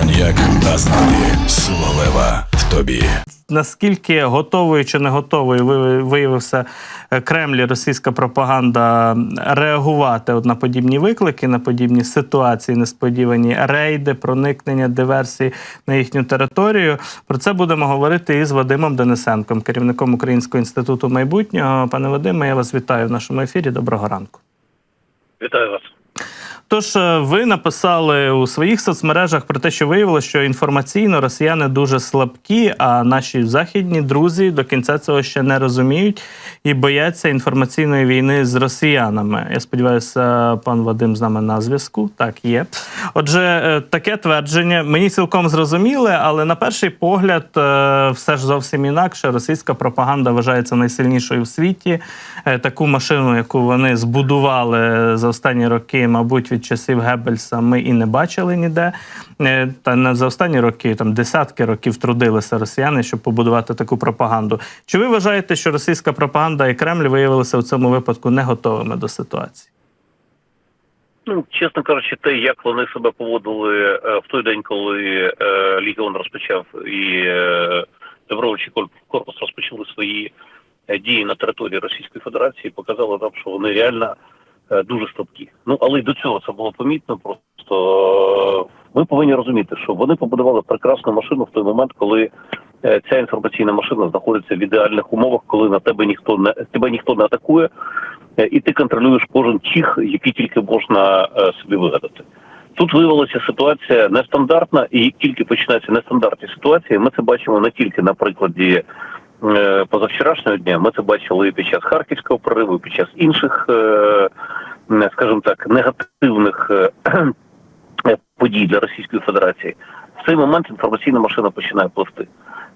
Коньяк Азнаді. Сила лева в тобі. Наскільки готовою чи не готовою ви- виявився е, Кремль російська пропаганда реагувати от на подібні виклики, на подібні ситуації, несподівані рейди, проникнення, диверсії на їхню територію? Про це будемо говорити із Вадимом Денисенком, керівником Українського інституту майбутнього. Пане Вадиме, я вас вітаю в нашому ефірі. Доброго ранку. Вітаю вас. Тож е, ви написали у своїх соцмережах про те, що виявилося, що інформаційно росіяни дуже слабкі, а наші західні друзі до кінця цього ще не розуміють і бояться інформаційної війни з росіянами. Я сподіваюся, пан Вадим з нами на зв'язку. Так є. Отже, е, таке твердження мені цілком зрозуміле, але на перший погляд, е, все ж зовсім інакше. Російська пропаганда вважається найсильнішою в світі. Таку машину, яку вони збудували за останні роки, мабуть, від часів Геббельса, ми і не бачили ніде. Е, Та не за останні роки, там десятки років трудилися росіяни, щоб побудувати таку пропаганду. Чи ви вважаєте, що російська пропаганда і Кремль виявилися в цьому випадку не готовими до ситуації? Ну, чесно кажучи, те, як вони себе поводили е, в той день, коли е, Легіон розпочав і Добровольчий корп- корпус розпочали свої дії на території Російської Федерації, показало нам, що вони реально дуже слабкі. Ну але й до цього це було помітно. Просто е, ми повинні розуміти, що вони побудували прекрасну машину в той момент, коли е, ця інформаційна машина знаходиться в ідеальних умовах, коли на тебе ніхто не тебе ніхто не атакує. Е, і ти контролюєш кожен чих, який тільки можна е, собі вигадати. Тут виявилася ситуація нестандартна, і тільки починаються нестандартні ситуації, ми це бачимо не тільки на прикладі е, позавчорашнього дня, ми це бачили і під час харківського прориву, і під час інших, е, скажімо так, негативних е, е, подій для Російської Федерації. В цей момент інформаційна машина починає пливти.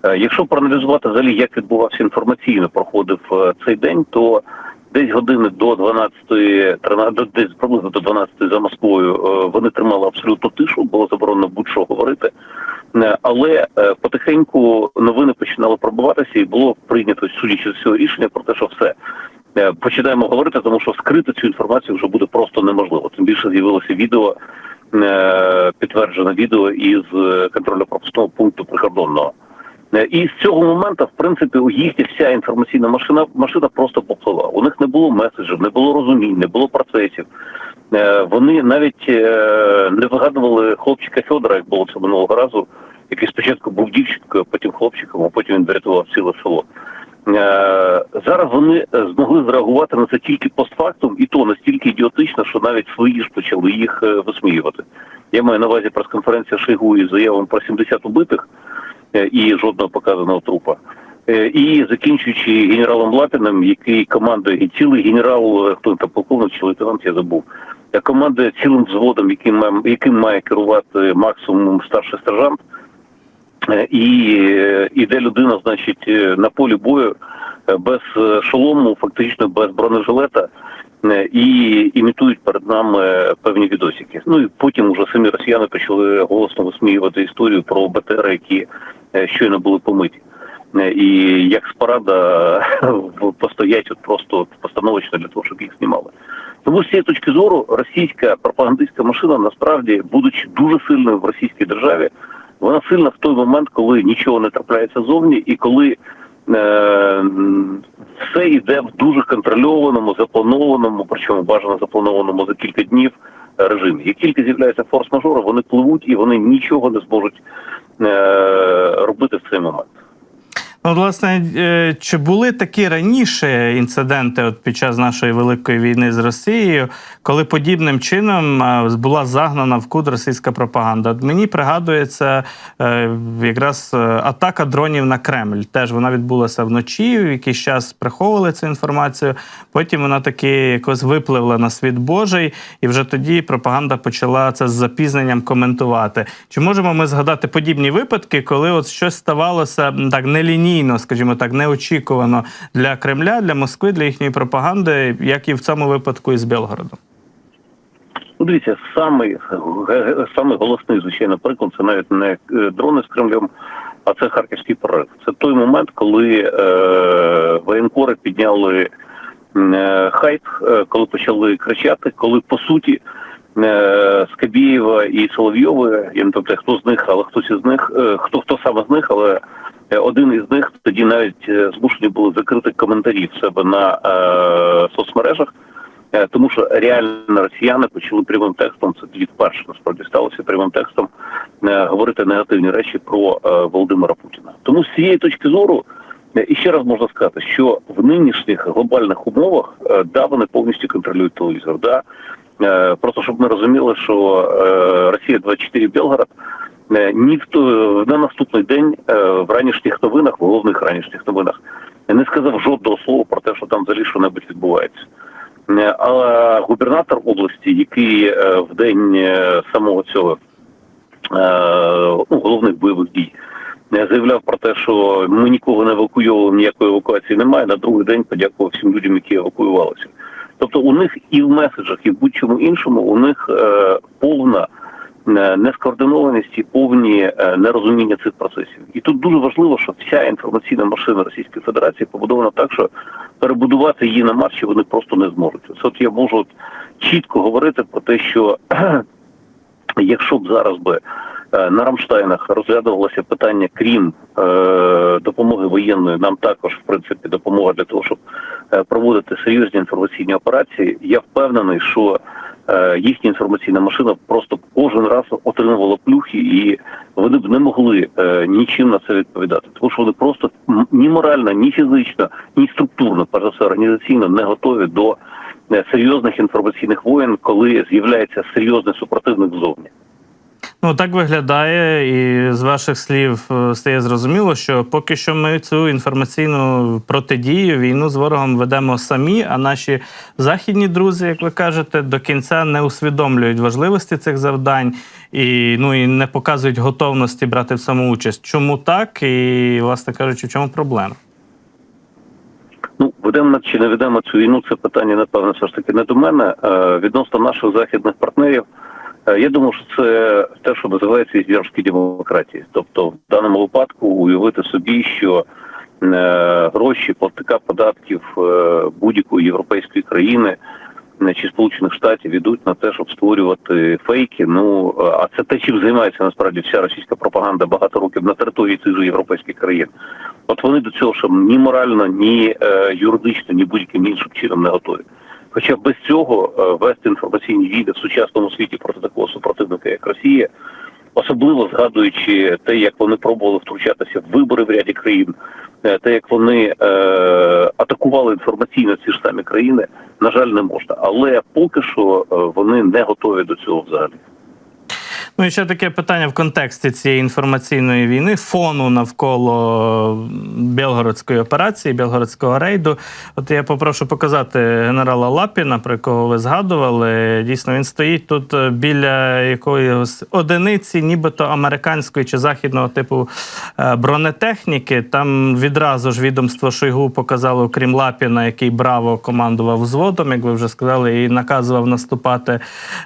Е, Якщо проаналізувати взагалі, як відбувався інформаційно, проходив е, цей день, то десь години до 12, 13, до- десь приблизно до 12 за Москвою е, вони тримали абсолютну тишу, було заборонено будь-що говорити. Е, Але е, потихеньку новини починали пробиватися, і було прийнято, судячи з цього рішення, про те, що все. Починаємо говорити, тому що скрити цю інформацію вже буде просто неможливо. Тим більше з'явилося відео, підтверджене відео із контрольно-пропускного пункту прикордонного. Е, І з цього моменту, в принципі, у їхня вся інформаційна машина машина просто поплила. У них не було меседжів, не було розумінь, не було процесів. Е, Вони навіть е, не вигадували хлопчика Федора, як було це минулого разу, який спочатку був дівчинкою, потім хлопчиком, а потім він врятував ціле село. Зараз вони змогли зреагувати на це тільки постфактум, і то настільки ідіотично, що навіть свої ж почали їх висміювати. Я маю на увазі прес-конференція Шойгу із заявами про 70 убитих і жодного показаного трупа. Е, І закінчуючи генералом Лапіним, який командує цілий генерал, е, хто там полковник чи лейтенант, я забув, е, командує цілим взводом, яким має, яким має керувати максимум старший сержант. Е, І е, іде людина, значить, е, на полі бою е, без е, шолому, фактично без бронежилета, е, і імітують перед нами певні відосики. Ну і потім уже самі росіяни почали голосно висміювати історію про БТР, які е, щойно були помиті. Е, І як в- постоять от просто от постановочно для того, щоб їх знімали. Тому з цієї точки зору російська пропагандистська машина насправді, будучи дуже сильною в російській державі, вона сильна в той момент, коли нічого не трапляється зовні, і коли е, все йде в дуже контрольованому, запланованому, причому бажано запланованому за кілька днів е, режимі. Як тільки з'являється форс-мажор, вони пливуть і вони нічого не зможуть е, робити в цей момент. Ну, власне, е, чи були такі раніше інциденти от під час нашої великої війни з Росією, коли подібним чином е, була загнана в кут російська пропаганда? От мені пригадується е, якраз атака дронів на Кремль. Теж вона відбулася вночі, в якийсь час приховували цю інформацію. Потім вона таки якось випливла на світ Божий, і вже тоді пропаганда почала це з запізненням коментувати. Чи можемо ми згадати подібні випадки, коли от щось ставалося так нелінійно, скажімо так, неочікувано для Кремля, для Москви, для їхньої пропаганди, як і в цьому випадку із Белгородом? Ну, дивіться, самий голосний, звичайно, приклад це навіть не е, дрони з Кремлем, а це харківський прорив. Це той момент, коли е, воєнкори підняли е, хайп, е, коли почали кричати, коли по суті е, Скабєєва і Соловйови. Я не пам'ятаю, хто з них, але хтось із них, хто хто саме з них, але один із них тоді навіть е, змушені були закрити коментарі в себе на е, соцмережах. Е, Тому що реально росіяни почали прямим текстом, це тоді вперше насправді сталося прямим текстом е, говорити негативні речі про е, Володимира Путіна. Тому з цієї точки зору, е, і ще раз можна сказати, що в нинішніх глобальних умовах е, да вони повністю контролюють телевізор. Да, Е, просто щоб ми розуміли, що е, Росія 24 Белгород е, ні в то на наступний день е, в ранішніх новинах, ранішніх новинах, не сказав жодного слова про те, що там взагалі що-небудь відбувається. Е, А губернатор області, який е, в день е, самого цього ну, головних бойових дій заявляв про те, що ми нікого не евакуйовували, ніякої евакуації немає. На другий день подякував всім людям, які евакуювалися. Тобто у них і в меседжах, і в будь-чому іншому у них повна е, нескоординованість і повні е, нерозуміння цих процесів. І тут дуже важливо, що вся інформаційна машина Російської Федерації побудована так, що перебудувати її на марші вони просто не зможуть. От я можу чітко говорити про те, що якщо б зараз би е, на Рамштайнах розглядувалося питання, крім е, допомоги воєнної, нам також в принципі допомога для того, щоб проводити серйозні інформаційні операції. Я впевнений, що е, їхня інформаційна машина просто кожен раз отримувала плюхи, і вони б не могли е, нічим на це відповідати, тому що вони просто ні морально, ні фізично, ні структурно, перш за все організаційно не готові до е, серйозних інформаційних воєн, коли з'являється серйозний супротивник ззовні. Ну так виглядає, і з ваших слів е, стає зрозуміло, що поки що ми цю інформаційну протидію війну з ворогом ведемо самі. А наші західні друзі, як ви кажете, до кінця не усвідомлюють важливості цих завдань і ну і не показують готовності брати в цьому участь. Чому так? І, власне кажучи, в чому проблема? Ну, ведемо чи не ведемо цю війну, це питання, напевно, все ж таки не до мене. Е, відносно наших західних партнерів, я думаю, що це те, що називається іздержки демократії. Тобто, в даному випадку уявити собі, що е, гроші платника податків е, будь-якої європейської країни е, чи Сполучених Штатів ідуть на те, щоб створювати фейки. Ну е, а це те, чим займається насправді вся російська пропаганда багато років на території цих європейських країн. От вони до цього ще ні морально, ні е, юридично, ні будь-яким іншим чином не готові. Хоча без цього е, вести інформаційні війни в сучасному світі проти такого супротивника, як Росія, особливо згадуючи те, як вони пробували втручатися в вибори в ряді країн, е, те, як вони е, атакували інформаційно ці ж самі країни, на жаль, не можна. Але поки що е, вони не готові до цього взагалі. Ну і ще таке питання в контексті цієї інформаційної війни, фону навколо Білгородської операції, Білгородського рейду. От я попрошу показати генерала Лапіна, про якого ви згадували. Дійсно, він стоїть тут е, біля якоїсь одиниці, нібито американської чи західного типу е, бронетехніки. Там відразу ж відомство Шойгу показало, окрім Лапіна, який браво командував взводом, як ви вже сказали, і наказував наступати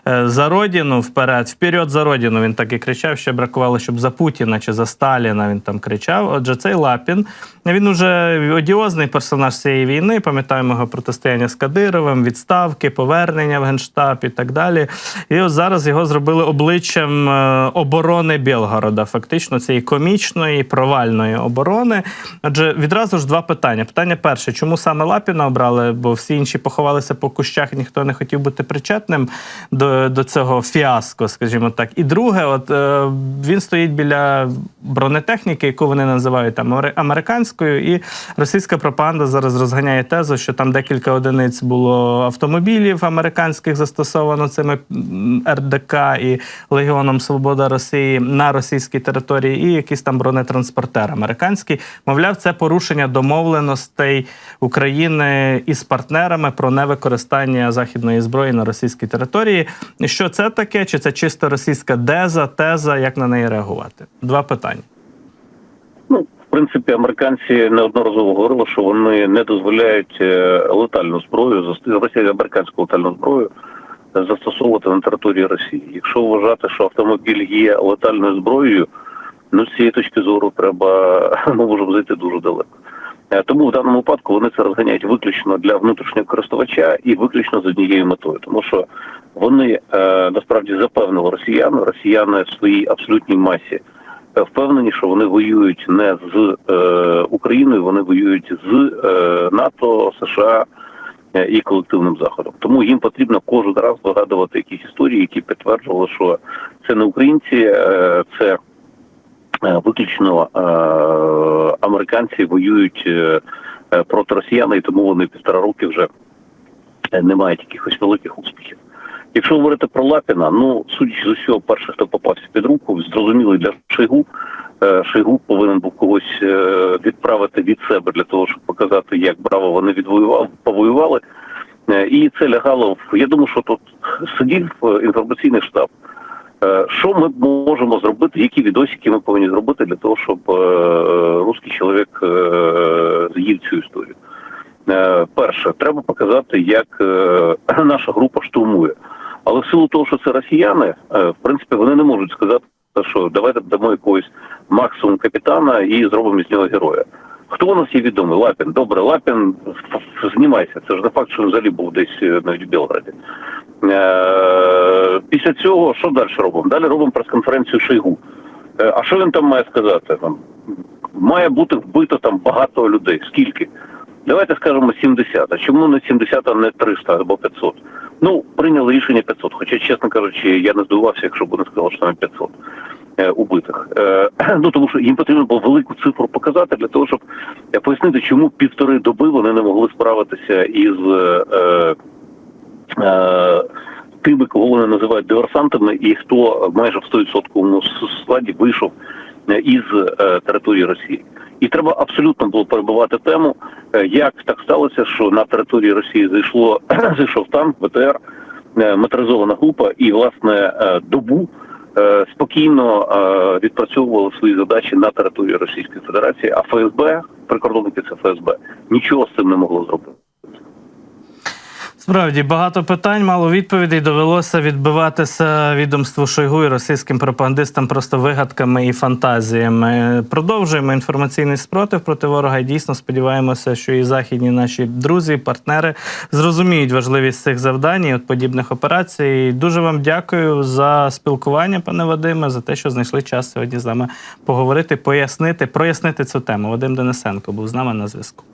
е, за родину вперед, вперед за родину. Він так і кричав, ще бракувало, щоб за Путіна чи за Сталіна він там кричав. Отже, цей Лапін він уже одіозний персонаж цієї війни. Пам'ятаємо його протистояння з Кадировим, відставки, повернення в генштаб і так далі. І ось зараз його зробили обличчям е, оборони Білгорода, фактично цієї комічної провальної оборони. Адже відразу ж два питання. Питання перше, чому саме Лапіна обрали? Бо всі інші поховалися по кущах, ніхто не хотів бути причетним до, до цього фіаско, скажімо так. І друге, от е, він стоїть біля бронетехніки, яку вони називають там американською, і російська пропаганда зараз розганяє тезу, що там декілька одиниць було автомобілів американських застосовано цими РДК і Легіоном Свобода Росії на російській території, і якийсь там бронетранспортер американський. Мовляв, це порушення домовленостей України із партнерами про невикористання західної зброї на російській території. Що це таке? Чи це чисто російська деза, теза? Як на неї реагувати? Два питання. Ну, в принципі, американці неодноразово говорили, що вони не дозволяють е, летальну зброю, Росія американську летальну зброю застосовувати на території Росії. Якщо вважати, що автомобіль є летальною зброєю, ну з цієї точки зору треба ми можемо зайти дуже далеко. Е, Тому в даному випадку вони це розганяють виключно для внутрішнього користувача і виключно з однією метою, тому що вони е, насправді запевнили росіян, росіяни в своїй абсолютній масі е, впевнені, що вони воюють не з е, Україною, вони воюють з е, НАТО, США і колективним заходом. Тому їм потрібно кожен раз вигадувати якісь історії, які підтверджували, що це не українці, е, це виключно е, американці воюють е, е, проти росіян, і тому вони півтора роки вже е, не мають якихось великих успіхів. Якщо говорити про Лапіна, ну судячи з усього, перший, хто попався під руку, зрозумілий для Шойгу. Е, Шойгу повинен був когось е, відправити від себе для того, щоб показати, як браво вони відвоювали, повоювали. Е, І це лягало в. Я думаю, що тут сидів е, інформаційний штаб. Е, Що ми можемо зробити, які відосики ми повинні зробити для того, щоб е, русський чоловік е, з'їв цю історію? Перше, треба показати, як наша група штурмує. Але в силу того, що це росіяни, в принципі, вони не можуть сказати, що давайте дамо якогось максимум капітана і зробимо з нього героя. Хто у нас є відомий? Лапін. Добре, Лапін, знімайся. Це ж не факт, що він взагалі був десь навіть в Білграді. Е, Після цього що далі робимо? Далі робимо прес-конференцію Шойгу. Е, А що він там має сказати? Там має бути вбито там багато людей. Скільки? Давайте скажемо 70. А чому не 70, а не 300 або 500? Ну, прийняли рішення 500. Хоча, чесно кажучи, я не здивувався, якщо б вони сказали, що там 500 е, убитих. Е, ну тому що їм потрібно було велику цифру показати для того, щоб е, пояснити, чому півтори доби вони не могли справитися із е, тими, кого вони називають диверсантами, і хто майже в 100% складі вийшов е, із е, території Росії. І треба абсолютно було перебувати тему, е, як так сталося, що на території Росії зайшло зайшов танк, БТР, е, моторизована група, і власне добу спокійно відпрацьовували свої задачі на території Російської Федерації. А ФСБ, прикордонники це ФСБ, нічого з цим не могло зробити. Справді багато питань, мало відповідей. Довелося відбиватися відомству Шойгу і російським пропагандистам просто вигадками і фантазіями. Продовжуємо інформаційний спротив проти ворога. І дійсно сподіваємося, що і західні наші друзі, партнери зрозуміють важливість цих завдань і от подібних операцій. Дуже вам дякую за спілкування, пане Вадиме, за те, що знайшли час сьогодні з нами поговорити, пояснити, прояснити цю тему. Вадим Денисенко був з нами на зв'язку.